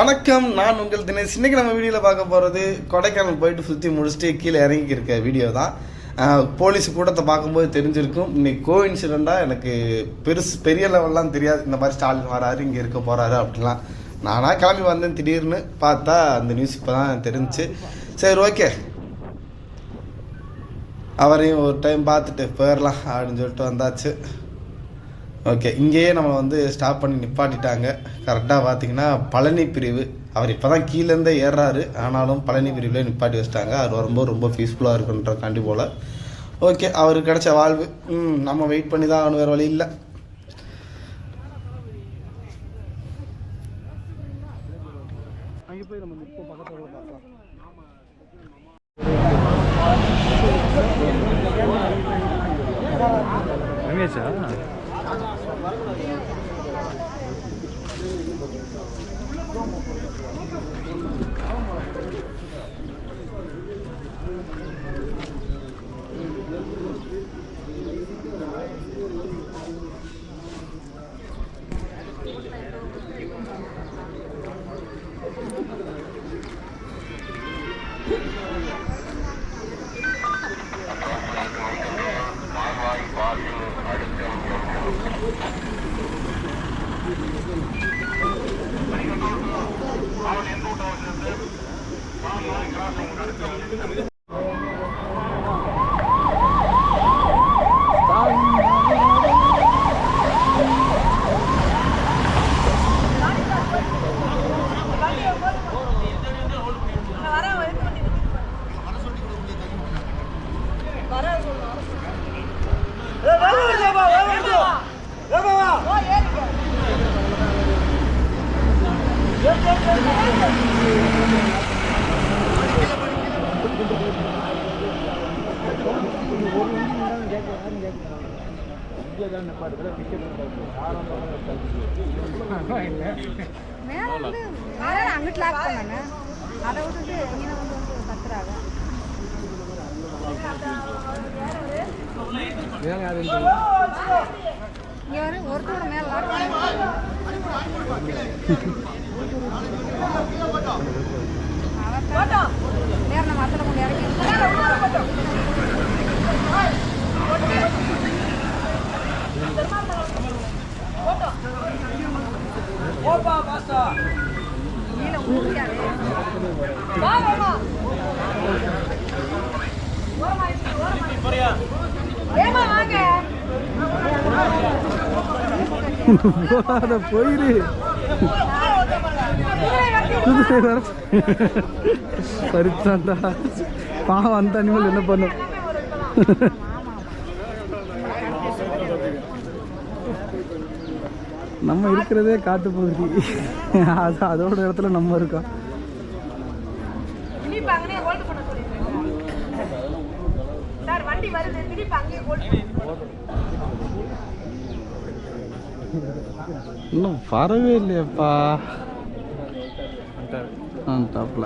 வணக்கம் நான் உங்கள் தினேஷ். இன்றைக்கி நம்ம வீடியோவில் பார்க்க போகிறது கொடைக்கானல் போயிட்டு சுற்றி முடிச்சுட்டு கீழே இறங்கி இருக்க வீடியோ தான். போலீஸ் கூட்டத்தை பார்க்கும்போது தெரிஞ்சிருக்கும். இன்னைக்கு கோ இன்சிடெண்ட்டாக எனக்கு பெருசு பெரிய லெவல்லாம் தெரியாது. இந்த மாதிரி ஸ்டாலின் வராரு இங்கே இருக்க போகிறாரு அப்படிலாம் நானாக கிளம்பி வந்தேன் திடீர்னு. பார்த்தா அந்த நியூஸ் இப்போ தான் தெரிஞ்சிச்சு சரி ஓகே அவரையும் ஒரு டைம் பார்த்துட்டு போயிடலாம் அப்படின்னு சொல்லிட்டு வந்தாச்சு. ஓகே இங்கேயே நம்ம வந்து ஸ்டாப் பண்ணி நிப்பாட்டிட்டாங்க. கரெக்டாக பார்த்தீங்கன்னா பழனி பிரிவு. அவர் இப்போ தான் கீழேருந்தே ஏறுறாரு. ஆனாலும் பழனி பிரிவில் நிப்பாட்டி வச்சிட்டாங்க. அவர் வரும்போது ரொம்ப பீஸ்ஃபுல்லாக இருக்குன்றக்காண்டி போல். ஓகே அவருக்கு கிடைச்ச வாழ்வு. ம் நம்ம வெயிட் பண்ணி தான் ஆகணும். வேறு வழி இல்லை. போய் நம்ம பார்க்கலாம் ரமேஷா அங்கிட்டு லாக் பண்ணாங்க அதை விட்டுட்டு இங்கே வந்து வந்து இங்கே வர ஒருத்தரோட மேல லாக் பண்ணாங்க வேற நம்ம அத்தனை கொண்டு இறக்கி கீழே ஊற்றிட்டாரு ஏமா வாங்க? போகாத போயிரு. குதிரை வர சரித்தாண்டா பாவம் அந்த அனிமல் என்ன பண்ணும் நம்ம இருக்கிறதே காட்டு பகுதி. அது அதோட இடத்துல நம்ம இருக்கோம். திருப்பி அங்கேயே ஹோல்ட் பண்ண சொல்லிருக்கேன் சார் வண்டி வருது. திருப்பி அங்கேயே ஹோல்ட் இன்னும் வரவே இல்லையப்பா. டாப்ல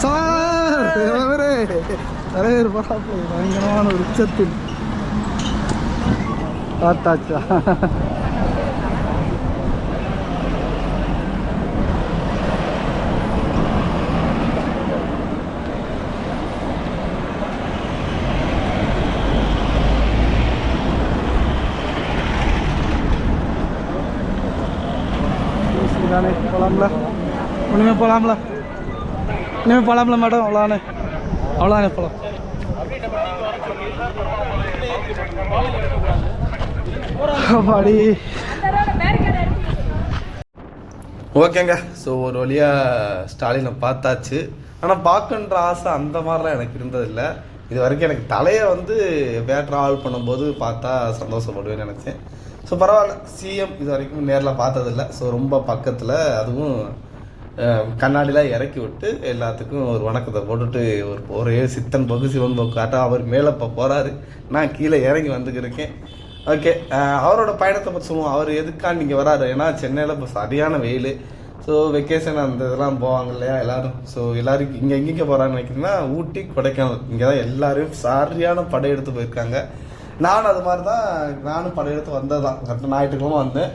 சார் தலைவரே தலைவர் பராப்பு பயங்கரமான உச்சத்தில். பார்த்தாச்சா தானே போகலாம்ல இனிமேல் போகலாம்ல இனிமேல் போகலாம்ல மேடம் அவ்வளோதானே அவ்வளோதானே போகலாம் அப்பாடி. ஓகேங்க. ஸோ ஒரு வழியாக ஸ்டாலினை பார்த்தாச்சு. ஆனால் பார்க்குன்ற ஆசை அந்த மாதிரிலாம் எனக்கு இருந்ததில்லை. இது வரைக்கும் எனக்கு தலையை வந்து வேற ட்ராவல் பண்ணும்போது பார்த்தா சந்தோஷப்படுவேன்னு நினச்சேன். ஸோ பரவாயில்ல. சிஎம் இது வரைக்கும் நேரில் பார்த்ததில்ல. ஸோ ரொம்ப பக்கத்தில் அதுவும் கண்ணாடிலாம் இறக்கி விட்டு எல்லாத்துக்கும் ஒரு வணக்கத்தை போட்டுட்டு ஒரு ஒரே சித்தன் பகு சிவன் போக்கு அவர் மேலே இப்போ போகிறாரு நான் கீழே இறங்கி வந்துக்கிருக்கேன் ஓகே அவரோட பயணத்தை பற்றி சொல்லுவோம். அவர் எதுக்காண்டி இங்கே வராரு? ஏன்னா சென்னையில் இப்போ சரியான வெயில். ஸோ வெக்கேஷன் அந்த இதெல்லாம் போவாங்க இல்லையா எல்லோரும்? ஸோ எல்லோரும் இங்கே எங்கெங்கே போகிறாங்கன்னு நினைக்கிறீங்கன்னா ஊட்டி கொடைக்கானல். இங்கே தான் எல்லோரும் சரியான படையெடுத்து போயிருக்காங்க. நானும் அது மாதிரி தான் நானும் படையெடுத்து வந்தது தான் கரெக்டாக ஞாயிற்றுக்கிழமை வந்தேன்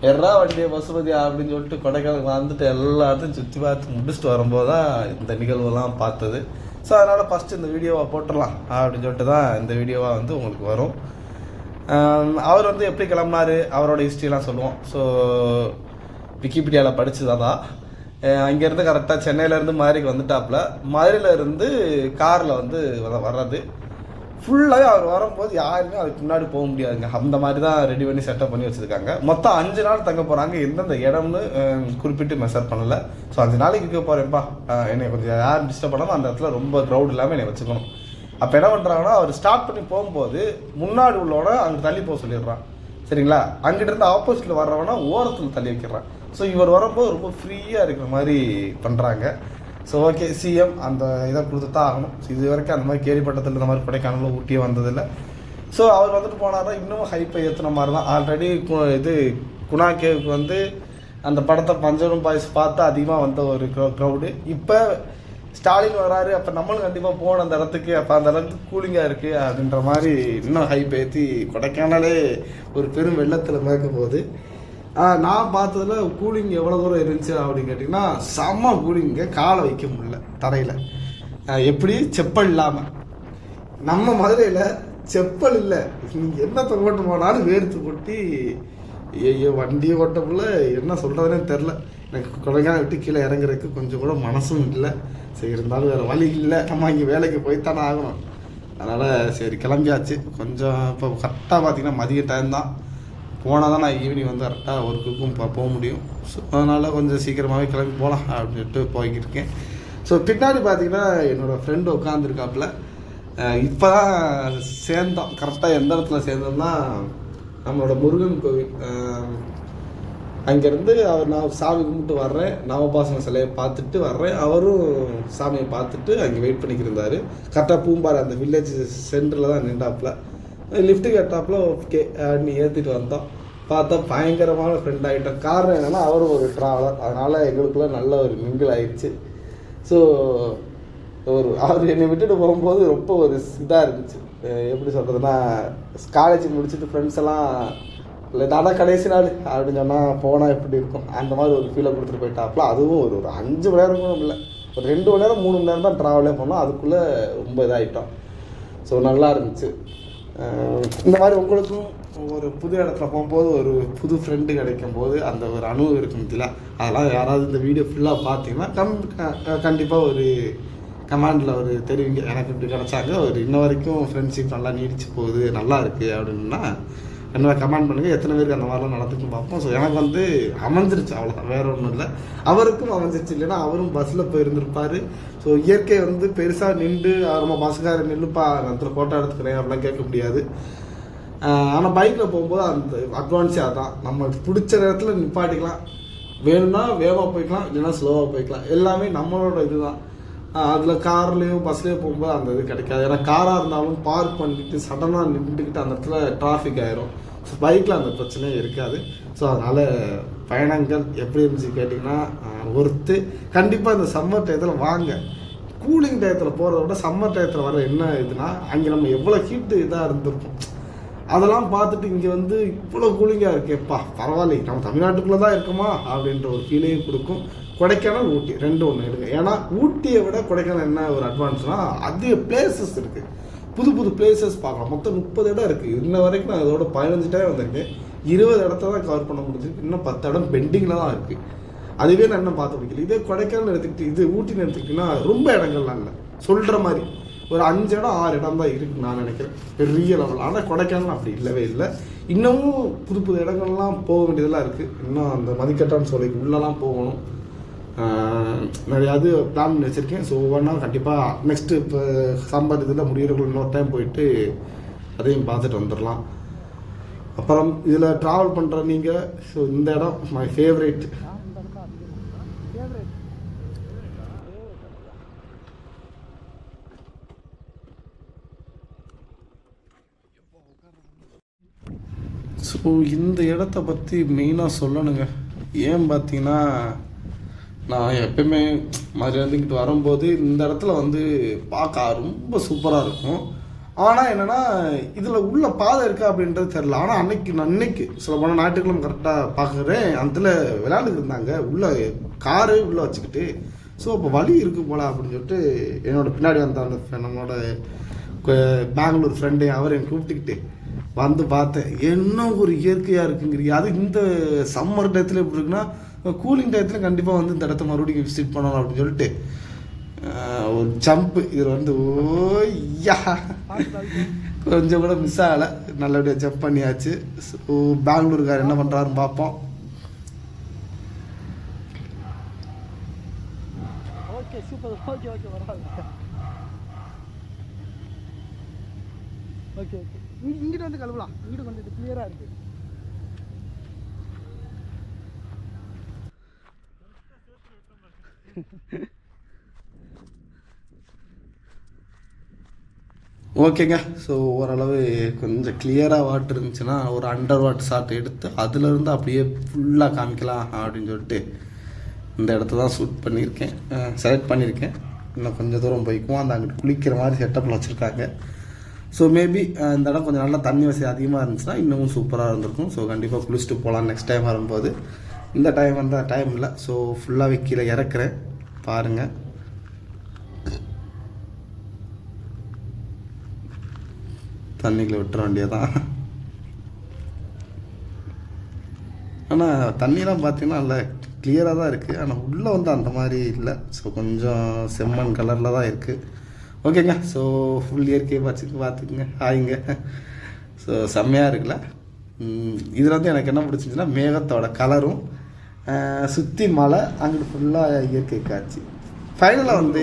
எறா வண்டியை பசுபதி அப்படின்னு சொல்லிட்டு கொடைக்கானல் வந்துட்டு எல்லாத்தையும் சுற்றி பார்த்து முடிச்சுட்டு வரும்போது தான் இந்த நிகழ்வெல்லாம் பார்த்தது. ஸோ அதனால் ஃபஸ்ட்டு இந்த வீடியோவை போட்டுடலாம் அப்படின்னு சொல்லிட்டு தான் இந்த வீடியோவாக வந்து உங்களுக்கு வரும். அவர் வந்து எப்படி கிளம்புனாரு அவரோட ஹிஸ்ட்ரிலாம் சொல்லுவோம். ஸோ விக்கிபீடியாவில் படித்ததாதான் அங்கேருந்து கரெக்டாக சென்னையிலேருந்து மதுரைக்கு வந்துட்டாப்புல. மதுரையிலேருந்து காரில் வந்து வர- வர்றது. ஃபுல்லாகவே அவர் வரும்போது யாருமே அதுக்கு முன்னாடி போக முடியாதுங்க. அந்த மாதிரி தான் ரெடி பண்ணி செட்டப் பண்ணி வச்சுருக்காங்க. மொத்தம் அஞ்சு நாள் தங்க போகிறாங்க எந்தெந்த இடம்னு குறிப்பிட்டு மெசர் பண்ணலை. ஸோ அஞ்சு நாளைக்கு இருக்க போகிறேன்ப்பா என்னை கொஞ்சம் யாரும் டிஸ்டர்ப் பண்ணாமல் அந்த இடத்துல ரொம்ப க்ரௌட் இல்லாமல் என்னை வச்சுக்கணும். அப்போ என்ன பண்ணுறாங்கன்னா அவர் ஸ்டார்ட் பண்ணி போகும்போது முன்னாடி உள்ளவன அங்கே தள்ளி போக சொல்லிடுறான். சரிங்களா? அங்கிட்டிருந்து ஆப்போசிட்டில் வர்றவனா ஓரத்தில் தள்ளி வைக்கிறான். ஸோ இவர் வரும்போது ரொம்ப ஃப்ரீயாக இருக்கிற மாதிரி பண்ணுறாங்க ஸோ ஓகே சிஎம் அந்த இதை கொடுத்து தான் ஆகணும். இது வரைக்கும் அந்த மாதிரி கேள்விப்பட்டதில்லை இந்த மாதிரி கொடைக்கானலில் ஊட்டியே வந்ததில்லை. ஸோ அவர் வந்துட்டு போனார்னா இன்னும் ஹைப்பை ஏற்றுன மாதிரி தான் ஆல்ரெடி இது குணா கேவுக்கு வந்து அந்த படத்தை பஞ்சரும் பாய்ஸ் பார்த்து அதிகமாக வந்த ஒரு க்ரௌடு இப்போ ஸ்டாலின் வராரு அப்போ நம்மளும் கண்டிப்பாக போகணும் அந்த இடத்துக்கு. அப்போ அந்த இடத்துக்கு கூலிங்காக இருக்குது அப்படின்ற மாதிரி இன்னும் ஹைப் ஏற்றி கொடைக்கானலே ஒரு பெரும் வெள்ளத்தில் மிதக்க போகுது. நான் பார்த்ததுல கூலிங் எவ்வளோ தூரம் இருந்துச்சு அப்படின்னு கேட்டிங்கன்னா செம்ம கூலிங்க காலை வைக்க முடியல தரையில். எப்படி? செப்பல் இல்லாமல் நம்ம மதுரையில் செப்பல் இல்லை. நீங்கள் என்னத்தை ஓட்டு போனாலும் வேர்த்து கொட்டி ஐயோ வண்டியை ஓட்டக்குள்ள என்ன சொல்கிறதுனே தெரில எனக்கு கொடைக்கானல் விட்டு கீழே இறங்குறதுக்கு கொஞ்சம் கூட மனசும் இல்லை. சரி இருந்தாலும் வேறு வழி இல்லை. நம்ம இங்கே வேலைக்கு போய்த்தானே ஆகணும். அதனால் சரி கிளம்பியாச்சு. கொஞ்சம் இப்போ கரெக்டாக பார்த்தீங்கன்னா மதிய டைம் தான். போனால் தான் நான் ஈவினிங் வந்து கரெக்டாக ஒர்க்குக்கும் போக முடியும். ஸோ அதனால் கொஞ்சம் சீக்கிரமாகவே கிளம்பி போகலாம் அப்படின்னு சொல்லிட்டு போய்கிட்டு இருக்கேன். ஸோ பின்னாடி பார்த்தீங்கன்னா என்னோடய ஃப்ரெண்டு உட்காந்துருக்காப்புல இப்போ தான் சேர்ந்தோம் கரெக்டாக எந்த இடத்துல சேர்ந்தோம்னா நம்மளோட முருகன் கோவில். அங்கேருந்து அவர் நான் சாமி கும்பிட்டு வர்றேன். நவபாசன சிலையை பார்த்துட்டு வர்றேன். அவரும் சாமியை பார்த்துட்டு அங்கே வெயிட் பண்ணிக்கிட்டு இருந்தார். கரெக்டாக பூம்பாறை அந்த வில்லேஜ் சென்டரில் தான் நின்றாப்புல. லிஃப்ட்டு கேட்டாப்புல ஓகே அப்படின்னு ஏற்றிட்டு வந்தோம் பார்த்தா பயங்கரமான ஃப்ரெண்ட் ஆகிட்டோம் காரணம் என்னென்னா அவரும் ஒரு ட்ராவலர் அதனால் எங்களுக்குள்ள நல்ல ஒரு மிங்கிள் ஆயிடுச்சு. ஸோ ஒரு அவர் என்னை விட்டுட்டு போகும்போது ரொம்ப ஒரு இதாக இருந்துச்சு. எப்படி சொல்கிறதுனா காலேஜ் முடிச்சுட்டு ஃப்ரெண்ட்ஸ் எல்லாம் இல்லை தானே கடைசி நாள். அப்படின்னு சொன்னால் போனால் எப்படி இருக்கும்? அந்த மாதிரி ஒரு ஃபீலை கொடுத்துட்டு போயிட்டாப்புல. அதுவும் ஒரு ஒரு அஞ்சு மணி நேரம் கூட இல்லை. ஒரு ரெண்டு மணி நேரம் மூணு மணி நேரம் தான் ட்ராவலே பண்ணோம் அதுக்குள்ளே ரொம்ப இதாகிட்டோம் ஸோ நல்லா இருந்துச்சு. இந்த மாதிரி உங்களுக்கும் ஒரு புது இடத்துல போகும்போது ஒரு புது ஃப்ரெண்டு கிடைக்கும் போது அந்த ஒரு அனுபவம் இருக்கும் இதில். அதெல்லாம் யாராவது இந்த வீடியோ ஃபுல்லாக பார்த்தீங்கன்னா கம் கண்டிப்பாக ஒரு கமாண்டில் ஒரு தெரிவிங்க. எனக்கு இப்படி கிடச்சாங்க. ஒரு இன்ன வரைக்கும் ஃப்ரெண்ட்ஷிப் நல்லா நீடிச்சு போகுது நல்லா இருக்குது அப்படின்னா என்ன கமெண்ட் பண்ணுங்கள் எத்தனை பேருக்கு அந்த மாதிரிலாம் நடந்துக்கும் பார்ப்போம். ஸோ எனக்கு வந்து அமைஞ்சிருச்சு அவ்வளோதான் வேற ஒன்றும் இல்லை. அவருக்கும் அமைஞ்சிருச்சு இல்லைன்னா அவரும் பஸ்ஸில் போயிருந்திருப்பார். ஸோ இயற்கை வந்து பெருசாக நின்று நம்ம பஸ்ஸுக்காரர் நில்லுப்பா அந்த ஃபோட்டோ எடுத்துக்கிறேன் அப்படிலாம் கேட்க முடியாது. ஆனால் பைக்கில் போகும்போது அந்த அட்வான்ஸே தான் நம்ம பிடிச்ச நேரத்தில் நிப்பாட்டிக்கலாம். வேணும்னா வேகமாக போய்க்கலாம் இல்லைன்னா ஸ்லோவாக போய்க்கலாம். எல்லாமே நம்மளோட இதுதான். அதில் கார்லேயோ பஸ்லேயோ போகும்போது அந்த இது கிடைக்காது. ஏன்னா காராக இருந்தாலும் பார்க் பண்ணிட்டு சடனாக நின்றுக்கிட்டு அந்த இடத்துல டிராஃபிக் ஆயிரும். ஸோ பைக்கில் அந்த பிரச்சனையே இருக்காது. ஸோ அதனால் பயணங்கள் எப்படி இருந்துச்சு கேட்டிங்கன்னா ஒருத்து கண்டிப்பாக இந்த சம்மர் டயத்தில் வாங்க. கூலிங் டயத்தில் போகிறத விட சம்மர் டயத்தில் வர என்ன இதுனா அங்கே நம்ம எவ்வளோ ஹீட்டு இதாக இருந்திருப்போம். அதெல்லாம் பார்த்துட்டு இங்கே வந்து இவ்வளோ கூலிங்காக இருக்கேப்பா பரவாயில்லை நம்ம தமிழ்நாட்டுக்குள்ளே தான் இருக்கோமா? அப்படின்ற ஒரு ஃபீலையும் கொடுக்கும். கொடைக்கானல் ஊட்டி ரெண்டு ஒன்று எடுங்க. ஏன்னா ஊட்டியை விட கொடைக்கானல் என்ன ஒரு அட்வான்ஸ்னால் அதிக பிளேசஸ் இருக்குது புது புது பிளேசஸ் பார்க்கலாம். மொத்தம் முப்பது இடம் இருக்குது இன்ன வரைக்கும் நான் இதோட பதினஞ்சு டைம் வந்திருக்கேன். இருபது இடத்த தான் கவர் பண்ண முடிஞ்சிருக்கு. இன்னும் பத்து இடம் பெண்டிங்கில் தான் இருக்குது அதுவே நான் இன்னும் பார்த்து முடிக்கல. இதே கொடைக்கானல் எடுத்துக்கிட்டு இது ஊட்டின்னு எடுத்துக்கிட்டிங்கன்னா ரொம்ப இடங்கள்லாம் இல்லை. சொல்கிற மாதிரி. ஒரு அஞ்சு இடம் ஆறு இடம் தான் இருக்குன்னு நான் நினைக்கிறேன். பெரிய லெவல் ஆனால் கொடைக்கானல் அப்படி இல்லவே இல்லை. இன்னமும் புது புது இடங்கள்லாம் போக வேண்டியதெல்லாம் இருக்குது இன்னும் அந்த மதிக்கட்டான் சோலைக்கு உள்ளெல்லாம் போகணும். நிறையா இது பிளான் பண்ணி வச்சுருக்கேன். ஸோ ஒவ்வொன்றா கண்டிப்பாக நெக்ஸ்ட்டு இப்போ சம்பர் இதில் முடிகிறவர்கள் இன்னொரு டைம் போயிட்டு அதையும் பார்த்துட்டு வந்துடலாம் அப்புறம் இதில் ட்ராவல் பண்ணுற நீங்கள் ஸோ இந்த இடம் மை ஃபேவரேட் ஸோ இந்த இடத்த பற்றி மெயினாக சொல்லணுங்க. ஏன் பார்த்தீங்கன்னா நான் எப்பயுமே மதுரையிலேருந்து வரும்போது இந்த இடத்துல வந்து பார்க்க ரொம்ப சூப்பராக இருக்கும். ஆனால் என்னென்னா இதில் உள்ள பாதை இருக்கா அப்படின்றது தெரில ஆனால் அன்னைக்கு நான் அன்னைக்கு சில போனால் ஞாயிற்றுக்கிழமை கரெக்டாக பார்க்குறேன் அதில் விளையாண்டுட்டு இருந்தாங்க. உள்ள காரு உள்ளே வச்சுக்கிட்டு. ஸோ அப்போ வழி இருக்கு போல அப்படின்னு சொல்லிட்டு என்னோட பின்னாடி வந்த அந்த நம்மளோட பெங்களூர் ஃப்ரெண்டு அவரையும் கூப்பிட்டுக்கிட்டு வந்து பார்த்தேன் என்ன ஒரு இயற்கையாக இருக்குங்கிறீங்க? அது இந்த சம்மர் டயத்தில் எப்படி இருக்குன்னா கூலிங் டயத்தில் கண்டிப்பாக வந்து இந்த இடத்த மறுபடியும் விசிட் பண்ணணும் அப்படின்னு சொல்லிட்டு ஒரு ஜம்ப்பு இதில் வந்து ஓய்யா கொஞ்சம் கூட மிஸ் ஆகலை. நல்லபடியாக ஜம்ப் பண்ணியாச்சு. ஸோ பெங்களூருக்கார் என்ன பண்ணுறாருன்னு பார்ப்போம். Okay super okay okay okay okay. இங்கிட்டு வந்து கழுவலாம். இங்கிட்டு கொஞ்சம் கிளியராக இருக்குது ஓகேங்க. ஸோ ஓரளவு கொஞ்சம் கிளியராக வாட்டர் இருந்துச்சுன்னா ஒரு அண்டர் வாட்டர் ஷாட் எடுத்து அதுலேருந்து அப்படியே ஃபுல்லாக காமிக்கலாம் அப்படின்னு சொல்லிட்டு இந்த இடத்த தான் ஷூட் பண்ணியிருக்கேன். செலக்ட் பண்ணியிருக்கேன். இன்னும் கொஞ்சம் தூரம் போய்க்குவோம். அந்த அங்கிட்டு குளிக்கிற மாதிரி செட்டப்பில் வச்சுருக்காங்க. ஸோ மேபி uh, இந்த இடம் கொஞ்சம் நல்லா தண்ணி வசதி அதிகமாக இருந்துச்சுன்னா இன்னமும் சூப்பராக இருந்திருக்கும். ஸோ கண்டிப்பாக குளிச்சுட்டு போகலாம் நெக்ஸ்ட் டைம் வரும்போது. இந்த டைம் வந்து டைம் இல்லை. ஸோ ஃபுல்லாகவே கீழே இறக்குறேன். பாருங்கள் தண்ணிக்குள்ளே விட்டுற வேண்டியதான் ஆனால் தண்ணியெலாம் பார்த்தீங்கன்னா நல்ல கிளியராக தான் இருக்குது ஆனால் உள்ளே வந்து அந்த மாதிரி இல்லை. ஸோ கொஞ்சம் செம்மண் கலரில் தான் இருக்குது ஓகேங்க ஸோ ஃபுல் இயற்கையை பார்த்து பார்த்துக்குங்க. ஹாய்ங்க ஸோ செம்மையாக இருக்குல்ல? இதில் வந்து எனக்கு என்ன பிடிச்சிருந்துச்சுன்னா மேகத்தோட கலரும் சுற்றி மலை அங்கிட்டு ஃபுல்லாக இயற்கை காட்சி. ஃபைனலாக வந்து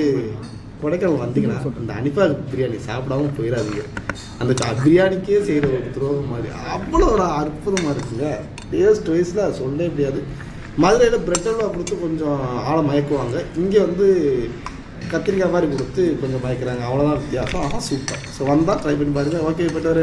கொடைக்கானல் வந்தீங்கன்னா அந்த அனிப்பா பிரியாணி சாப்பிடாம போயிடாதீங்க. அந்த பிரியாணிக்கே செய்கிற ஒரு துரோகம் மாதிரி. அவ்வளோ ஒரு அற்புதமாக இருக்குங்க டேஸ்ட் வைஸில் சொல்லவே முடியாது. மதுரையில் பிரெட் அல்வா கொடுத்து கொஞ்சம் ஆழம் மயக்குவாங்க. இங்கே வந்து கத்திரிக்காய் மாதிரி கொடுத்து கொஞ்சம் மயக்கிறாங்க அவ்வளோதான் வித்தியாசம். ஆனால் சூப்பர் ஸோ வந்தால் ட்ரை பண்ணி பாருங்கள் ஓகே போய்ட்டு வரேன்.